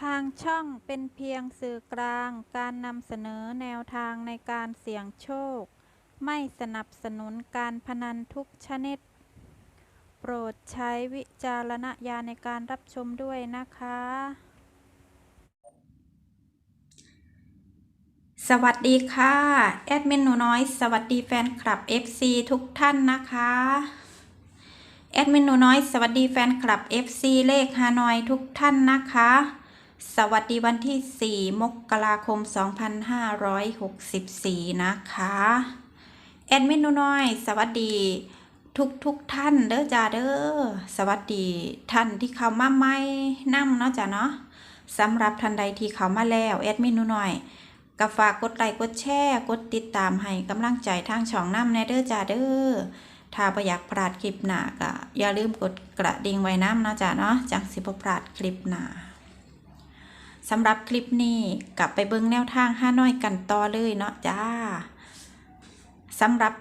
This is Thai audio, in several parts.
ทางช่องเป็นเพียงสื่อกลางการนำเสนอแนวทางในการเสี่ยงโชค ไม่สนับสนุนการพนันทุกชนิด โปรดใช้วิจารณญาณในการรับชมด้วยนะคะ สวัสดีค่ะ แอดมินหนูน้อย สวัสดีแฟนคลับ FC ทุกท่านนะคะแอดมินหนูน้อยสวัสดีแฟนคลับ FC เลขฮานอยทุกท่านนะคะ สวัสดีวันที่ 4 มกราคม 2564 นะคะ แอดมินหนูน้อย สวัสดีทุกทุกท่านเด้อจ้าเด้อ สวัสดีท่านที่เข้ามาใหม่นำเนาะจ้าเนาะสำหรับท่านใดที่เข้ามาแล้วแอดมินหนูน้อยก็ฝากกดไลค์กดแชร์กดติดตามให้กำลังใจทางช่องน้ำแนเด้อจ้าเด้อถ้าประอยากพลาดคลิปหน้าก็อย่าลืมกดกระดิ่งไว้น้ำเนาะจ้าเนาะจังสิบพลาดคลิปหน้า สำหรับคลิปนี้กลับไปเบิ่งแนวทางห้าน้อยกันต่อเลยเนาะจ้าสำหรับ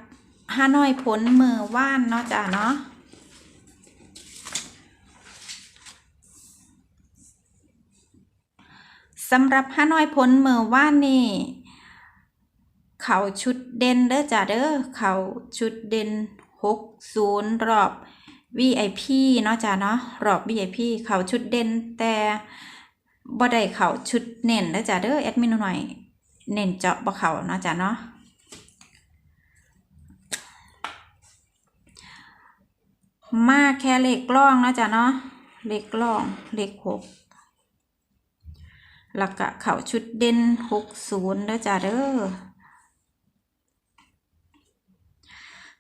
ห้าน้อยผลมือว่านเนาะจ้าเนาะสำหรับฮาน้อยพ้นเมื่อว่านนี่เขาชุดเด่นเด้อจ้าเด้อเขาชุดเด่นหกศูนย์รอบ VIP เนาะจ้าเนาะรอบ VIP เขาชุดเด่นแต่ บ่ได้เขาชุดเน้นเด้อจ้าเด้อแอดมินหน่อย เน้นเจาะบ่เขาเนาะจ้าเนาะมาแค่เลขกล้องเนาะจ้าเนาะเลขกล้องเลขหกแล้วก็เขาชุดเด่นหกศูนย์เด้อจ้าเด้อ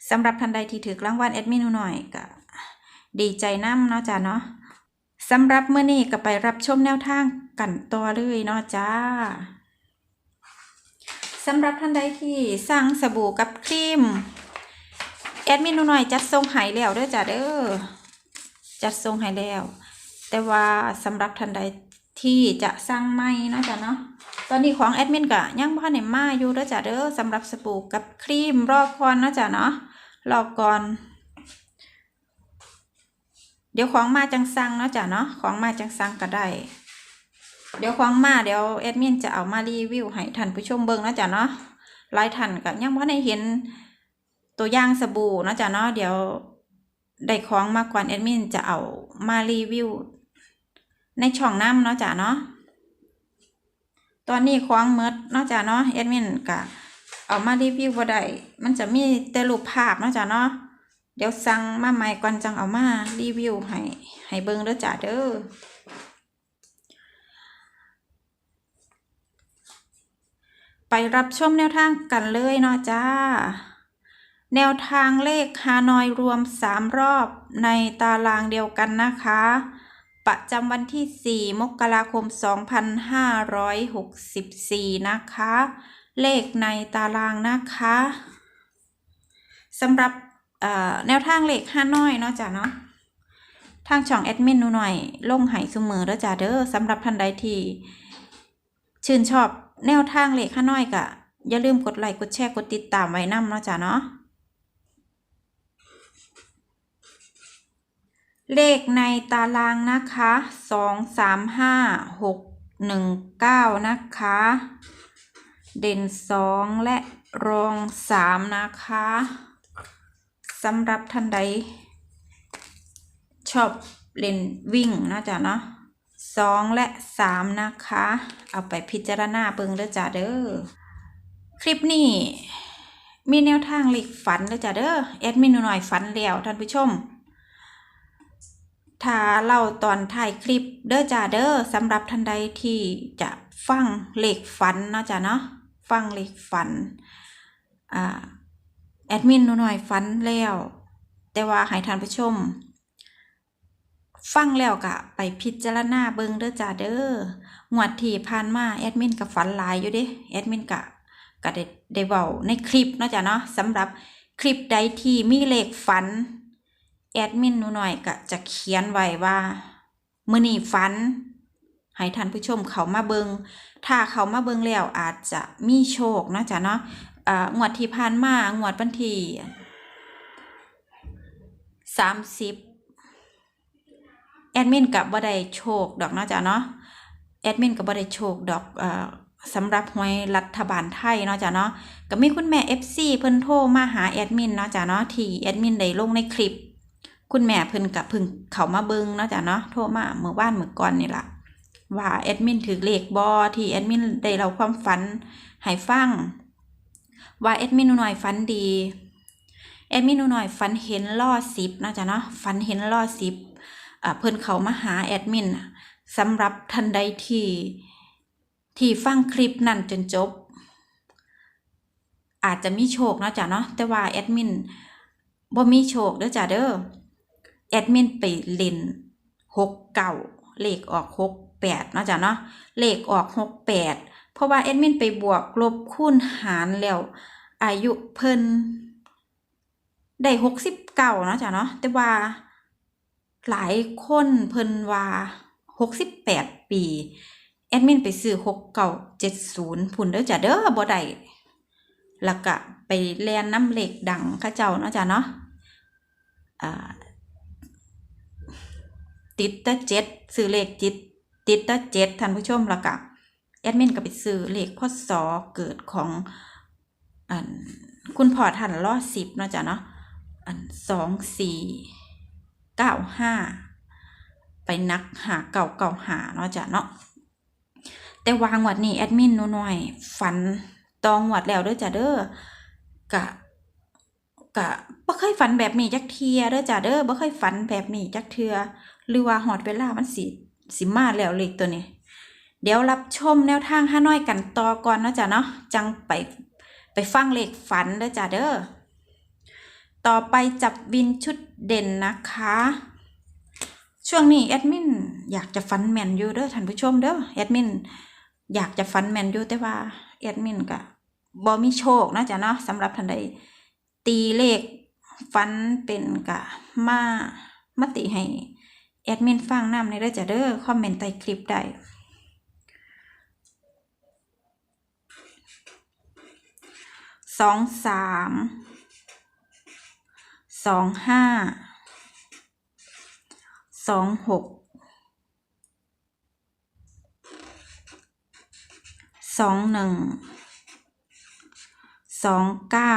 สำหรับท่านใดที่ถือรางวัลแอดมินหน่อยก็ดีใจน้ำเนาะจ้าเนาะ สำหรับเมื่อนี้ก็ไปรับชมแนวทางกันต่อเลยเนาะจ้าสำหรับท่านใดที่สั่งสบู่กับครีม แอดมินหน่อยจัดทรงหายแล้วเด้อจ้าเด้อจัดทรงหายแล้ว แต่ว่าสำหรับท่านใดที่จะสั่งไม่เนาะจ้ะเนาะตอนนี้ของแอดมินก็ยังบ่ทันมาอยู่เด้อจ้ะเด้อสำหรับสบู่กับครีมรอก่อนเนาะจ้ะเนาะรอก่อน เดี๋ยวของมาจังสังเนาะจ้ะเนาะของมาจังสังก็ได้ เดี๋ยวของมาเดี๋ยวแอดมินจะเอามารีวิวให้ท่านผู้ชมเบิ่งเนาะจ้ะเนาะหลายท่านก็ยังบ่ทันได้เห็นตัวอย่างสบู่เนาะจ้ะเนาะเดี๋ยวได้ของมาก่อนแอดมินจะเอามารีวิวในช่องน้ำเนาะจ้ะเนาะตอนนี้ควางเมดเนาะจ้ะเนาะแอดมินก็เอามารีวิวบ่ได้มันจะมีแต่รูปภาพเนาะจ้ะเนาะ เดี๋ยวสั่งมาใหม่ก่อนจังเอามารีวิวให้ให้เบิ่งเด้อจ้ะเด้อไปรับชมแนวทางกันเลยเนาะจ้า แนวทางเลขฮานอยรวมสามรอบในตารางเดียวกันนะคะ ประจำวันที่ 4 มกราคม 2564 นะคะ เลขในตารางนะคะสำหรับ แนวทางเลขห้าน้อยเนาะจ้ะเนาะทางช่องแอดมินหนูหน่อยลงหายเสมอแล้วจ้ะเด้อสำหรับท่านใดที่ชื่นชอบแนวทางเลขห้าน้อยก็อย่าลืมกดไลค์กดแชร์กดติดตามไว้นำเนาะจ้ะเนาะเลขในตารางนะคะสองสามห้าหกหนึ่งเก้านะคะ เด่นสองและรองสามนะคะ สำหรับท่านใด ชอบเล่นวิ่งนะจ๊ะเนาะสองและสามนะคะ เอาไปพิจารณาเบิ่งเด้อจ้ะเด้อคลิปนี้มีแนวทางเลขฝันเด้อจ้ะเด้อแอดมินหน่อยฝันแล้วท่านผู้ชมถ้าเล่าตอนถ่ายคลิปเด้อจ้าเด้อสำหรับท่านใดที่จะฟังเลขฝันนะจ้ะเนาะฟังเลขฝันอ่า แอดมินหนูหน่อยฝันแล้ว แต่ว่าให้ท่านผู้ชม ฟังแล้วก็ไปพิจารณาเบิงเด้อจ้าเด้องวดที่ผ่านมาแอดมินก็ฝันหลายอยู่เด้แอดมินก็ก็ได้ได้เว้าในคลิปเนาะจ้ะเนาะสำหรับคลิปใดที่มีเลขฝันแอดมินหนูหน่อยก็จะเขียนไว้ว่ามือนี้ฝันให้ท่านผู้ชมเขามาเบิง ถ้าเขามาเบิงแล้วอาจจะมีโชคเนาะจ้ะเนาะ งวดที่ผ่านมางวดวันที่สามสิบแอดมินกับบ่ได้โชคดอกนาะจ้ะเนาะแอดมินก็บ่ได้โชคดอกอ่อสำหรับหวยรัฐบาลไทยเนาะจ้ะเนาะก็มีคุณแม่ FC เพิ่นโทรมาหาแอดมินเนาะจ้ะเนาะที่แอดมินได้ลงในคลิป คุณแม่เพิ่นก็เพิ่งเข้ามาเบิงเนาะจ้ะเนาะโทรมาเมื่อวานเมื่อก่อนนี่ล่ะว่าแอดมินถือเลขบอที่แอดมินได้เล่าความฝันให้ฟัง ว่าแอดมินหนูหน่อยฝันดีแอดมินหนูหน่อยฝันเห็นล่อสิบนะจ้ะเนาะฝันเห็นล่อสิบเพิ่อนเขามาหาแอดมินสำหรับท่านใดที่ที่ฟังคลิปนั้นจนจบ อาจจะมีโชคนะจ้ะเนาะแต่ว่าแอดมินบ่มีโชคเด้อจ้ะเด้อแอดมินไปเล่นหกเก่าเลขออกหกแปดนะจ้ะเนาะเลขออกหกแปด เพราะว่าแอดมินไปบวกลบคูณหารแล้ว อายุเพิ่นได้หกสิบเก้าเนาะจ้ะเนาะแต่ว่าหลายคนเพิ่นว่าหกสิบแปดปี แอดมินไปซื้อหกเก้าเจ็ดศูนย์พุ่นเด้อจ้ะเด้อบ่ได้แล้วก็ไปแลนน้ำเหล็กดังข้าเจ้าเนาะจ้ะเนาะติดตะเจ็ดซื้อเลขจิตติดตะเจ็ดท่านผู้ชมแล้วก็ แอดมินก็ไปซื้อเลขพศเกิดของอันคุณพ่อท่านล่อสิบเนาะจ้ะเนาะอันสองสี่เก้าห้าไปนักหาเก่าเก่าหาเนาะจ้ะเนาะแต่วางวัดนี้แอดมินนูหน่อยฝันตองวัดแล้วเด้อจ้ะเด้อกะกะบ่เคยฝันแบบนี้จักเทียเด้อจ้ะเด้อบ่เคยฝันแบบนี้จักเทือหรือว่าฮอดเวลามันสิสิมาแล้วเลขตัวนี้ เดี๋ยวรับชมแนวทางห้าน้อยกันต่อก่อนนะจ้ะเนาะจังไปไปฟังเลขฝันเด้อจ้ะเด้อต่อไปจับบินชุดเด่นนะคะ ช่วงนี้แอดมินอยากจะฟันแมนอยู่เด้อท่านผู้ชมเด้อแอดมินอยากจะฟันแมนอยู่แต่ว่าแอดมินก็บ่มีโชคนะจ้ะเนาะสำหรับท่านใดตีเลขฟันเป็นกะมามติให้แอดมินฟังนำในเด้อจ้ะเด้อคอมเมนต์ใต้คลิปได้ สองสามสองห้าสองหกสองหนึ่งสองเก้า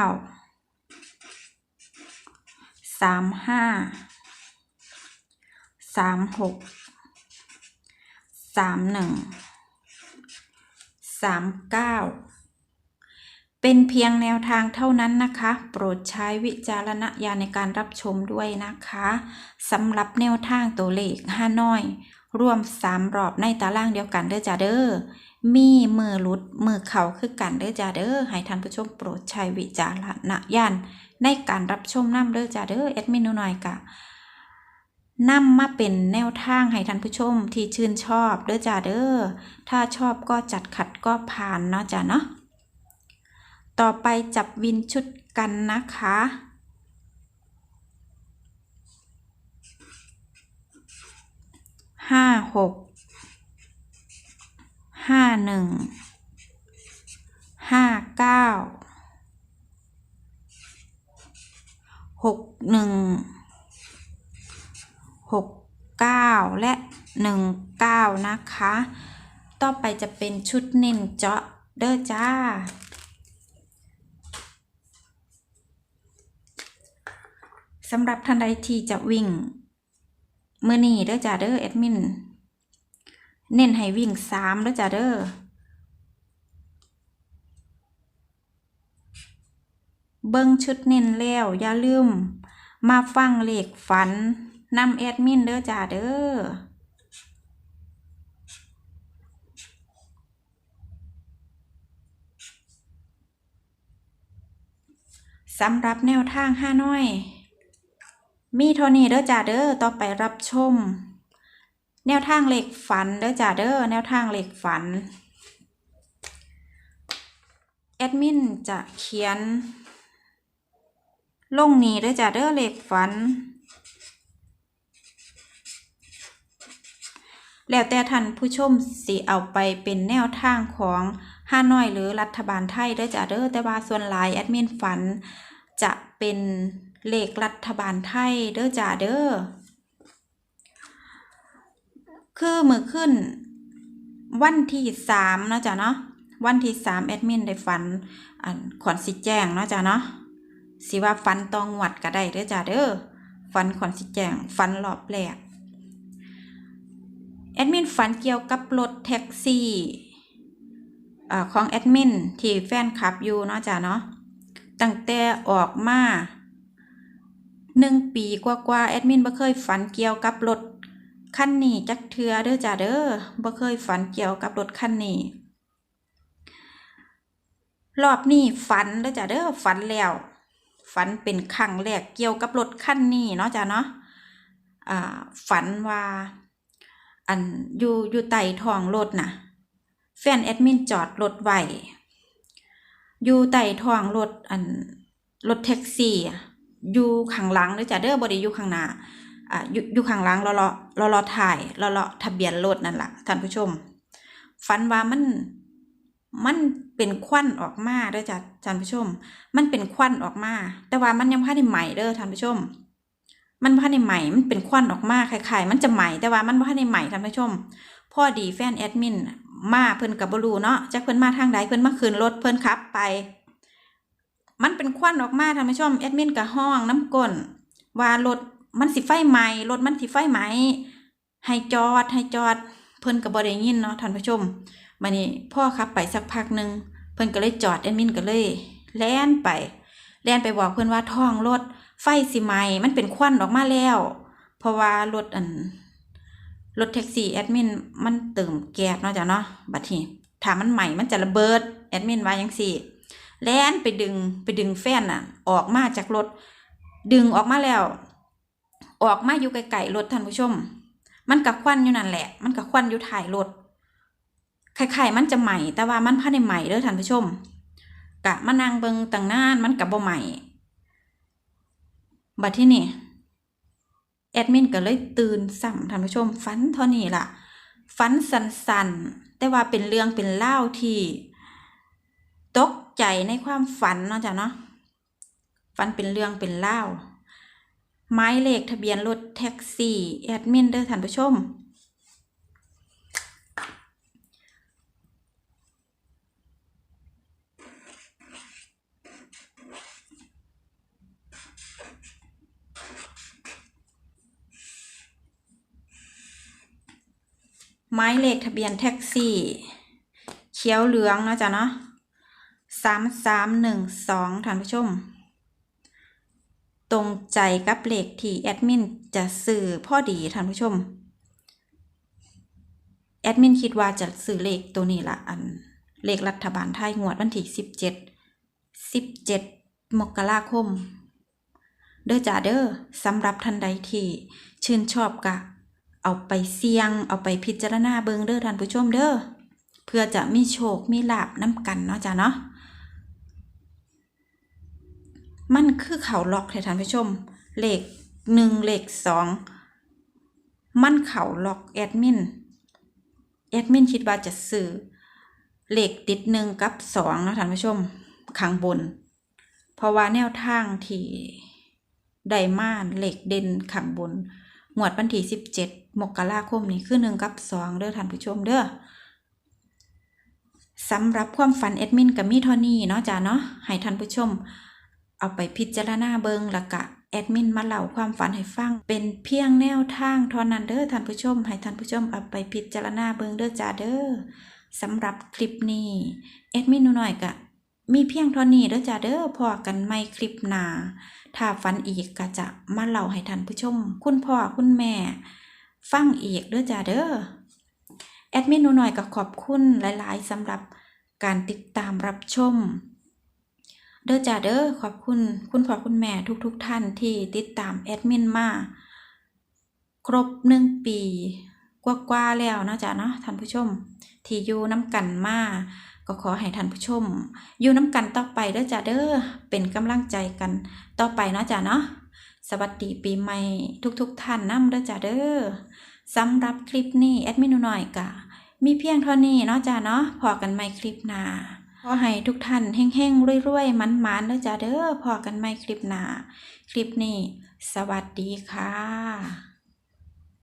สามห้าสามหกสามหนึ่งสามเก้า เป็นเพียงแนวทางเท่านั้นนะคะ โปรดใช้วิจารณญาณในการรับชมด้วยนะคะสำหรับแนวทางตัวเลขห้าน้อยรวมสามรอบในตารางเดียวกันเด้อจ้าเด้อมีมือลุดมือเข่าคือกันเด้อจ้าเด้อให้ท่านผู้ชมโปรดใช้วิจารณญาณในการรับชมน้ำเด้อจ้าเด้อแอดมินหนูหน่อยกะนำมาเป็นแนวทางให้ท่านผู้ชมที่ชื่นชอบเด้อจ้าเด้อถ้าชอบก็จัดขัดก็ผ่านเนาะจ้าเนาะ ต่อไปจับวินชุดกันนะคะ ห้าหก ห้าหนึ่ง ห้าเก้า หกหนึ่ง หกเก้าและหนึ่งเก้านะคะ ต่อไปจะเป็นชุดเน้นเจาะเด้อจ้า สำหรับท่านใดที่จะวิ่งเมื่อนี้เด้อจ้าเด้อแอดมินเน้นให้วิ่งสามเด้อจ้าเด้อเบิ่งชุดเน้นแล้วอย่าลืม มาฟังเลขฝันนำแอดมินเด้อจ้าเด้อสำหรับแนวทางห้าน้อย มีเท่านี้เด้อจ้าเด้อต่อไปรับชม แนวทางเหลขฝันเด้อจ้าเด้อแนวทางเหลขฝันแอดมินจะเขียน ลงนี้เด้อจ้ะเด้อเหลขฝัน แล้วแต่ท่านผู้ชมสิเอาไปเป็นแนวทางของห้าน้อยหรือรัฐบาลไทยเด้อจ้ะเด้อแต่ว่าส่วนหลายแอดมินฝันจะเป็น เลขรัฐบาลไทยเด้อจ้ะเด้อคือมือขึ้น วันที่สามเนาะจ้ะเนาะวันที่สามแอดมินได้ฝันอันขวัญสิแจ้งเนาะจ้ะเนาะสิว่าฝันตองหวัดก็ได้เด้อจ้ะเด้อฝันขวัญสิแจ้งฝันรอบแรกแอดมินฝันเกี่ยวกับรถแท็กซี่ของแอดมินที่แฟนคลับอยู่เนาะจ้ะเนาะตั้งแต่ออกมา หนึ่งปีกว่าๆแอดมินบ่เคยฝันเกี่ยวกับรถคันนี้จักเทือเด้อจ้าเด้อบ่เคยฝันเกี่ยวกับรถคันนี้รอบนี้ฝันเด้อจ้าเด้อฝันแล้วฝันเป็นครั้งแรกเกี่ยวกับรถคันนี้เนาะจ้าเนาะอ่าฝันว่าอันอยู่อยู่ใต้ท้องรถน่ะ แฟนแอดมินจอดรถไว้อยู่ใต้ท้องรถอันรถแท็กซี่อะ อยู่ข้างหลังเด้อจ้าเด้อบ่ได้อยู่ข้างหน้าอ่าอยู่อยู่ข้างหลังรอรอรอรอถ่ายรอรอทะเบียนรถนั่นแหละท่านผู้ชมฝันว่ามันมันเป็นควันออกมาเด้อจ้ะท่านผู้ชม มันเป็นควันออกมา แต่ว่ามันยังพาได้ใหม่เด้อท่านผู้ชม มันพาได้ใหม่มันเป็นควันออกมาคล้ายๆมันจะใหม่แต่ว่ามันพาได้ใหม่ท่านผู้ชมพ่อดีแฟนแอดมินมาเพิ่นกับบรูเนาะจักเพิ่นมาทางใดเพิ่นมาคืนรถเพิ่นขับไป มันเป็นควันออกมาท่านผู้ชมแอดมินกับห้องน้ำก้นว่ารถมันสิไฟไหมรถมันสิไฟไหมให้จอดให้จอด เพิ่นก็บ่ได้ยินเนาะท่านผู้ชมมานี่พ่อขับไปสักพักหนึ่งเพิ่นก็เลยจอดแอดมินก็เลย แล่นไป แล่นไปบอกเพิ่นว่าท้องรถไฟสิไหมมันเป็นควันออกมาแล้ว เพราะว่ารถอันรถแท็กซี่แอดมินมันเติมแก๊สเนาะจ้ะเนาะบัดนี้ถ้ามันใหม่มันจะระเบิดแอดมินว่าจังซี่ แล่นไปดึงไปดึงแฟนน่ะ ออกมาจากรถ ดึงออกมาแล้ว ออกมาอยู่ไกลๆรถท่านผู้ชม มันกับควันอยู่นั่นแหละ มันกับควันอยู่ถ่ายรถไข่ๆมันจะใหม่ แต่ว่ามันพันในใหม่เด้อท่านผู้ชม กะมานั่งเบิงตั้งนานมันกับบ่ใหม่ บัดที่นี่แอดมินก็เลยตื่นซ้ำท่านผู้ชมฝันเท่านี้ล่ะฝันสันๆ แต่ว่าเป็นเรื่องเป็นเล่าที่ตก ใจในความฝันเนาะจ้ะเนาะฝันเป็นเรื่องเป็นเล่าหมายเลขทะเบียนรถแท็กซี่แอดมินเด้อท่านผู้ชมหมายเลขทะเบียนแท็กซี่ เขียวเหลืองเนาะจ้ะเนาะามสามหนึ่งสองท่านผู้ชม ตรงใจกับเลขที่แอดมินจะสื่อพอดีท่านผู้ชม แอดมินคิดว่าจะสื่อเลขตัวนี้ละอัน เลขรัฐบาลไทยงวดวันที่สิบเจ็ดสิบเจ็ดมกราคม เด้อจ้าเด้อสำหรับท่านใดที่ชื่นชอบกะ เอาไปเสี่ยง เอาไปพิจารณาเบิงเด้อท่านผู้ชมเด้อเพื่อจะมีโชค มีลาบน้ำกันเนาะจ้าเนาะ มันคือเขาล็อกเลยท่านผู้ชม เลขหนึ่งเลขสองมันเขาล็อกแอดมิน แอดมินคิดว่าจะซื้อเลขติดหนึ่งกับสองนะท่านผู้ชมข้างบน เพราะว่าแนวทางที่ไดมาเหลขเด่นข้างบนหมวดวันที่สิบเจ็ดมกราคมนี้คือหนึ่งกับสองเด้อท่านผู้ชมเด้อสำหรับความฝันแอดมินกับมีทอนี่เนาะจ้าเนาะให้ท่านผู้ชม เอาไปพิจารณาเบิงล้วก็แอดมินมาเล่าความฝันให้ฟัง เป็นเพียงแนวทางเท่านั้นเด้อท่านผู้ชม ให้ท่านผู้ชมเอาไปพิจารณาเบิงเด้อจ้าเด้อสำหรับคลิปนี้แอดมินหนูหน่อยก็มีเพียงเท่านี้เด้อจ้าเด้อพอกันไม่คลิปหนาถ้าฝันอีกก็จะมาเล่าให้ท่านผู้ชม คุณพ่อคุณแม่ ฟังอีกเด้อจ้าเด้อแอดมินหนูหน่อยก็ขอบคุณหลาย ๆสำหรับการติดตามรับชม เด้อจ้าเด้อขอบคุณคุณพ่อคุณแม่ทุกๆทท่านที่ติดตามแอดมินมาครบหนึ่งปีกว่าๆแล้วนะจ้าเนาะท่านผู้ชม ที่อยู่น้ำกันมาก็ขอให้ท่านผู้ชม อยู่น้ำกันต่อไปเด้อจ้าเด้อเป็นกำลังใจกันต่อไปนะจ้าเนาะสวัสดีปีใหม่ทุกๆทท่านนำเด้อจ้าเด้อสำหรับคลิปนี้แอดมินหน่อยกะมีเพียงเท่านี้เนาะจ้าเนาะพอกันใหม่คลิปหน้า อให้ทุกท่านเฮ่งๆรวยๆมันๆเด้อจ้าเด้อพอกันไหม่คลิปหน้า คลิปนี้ สวัสดีค่ะ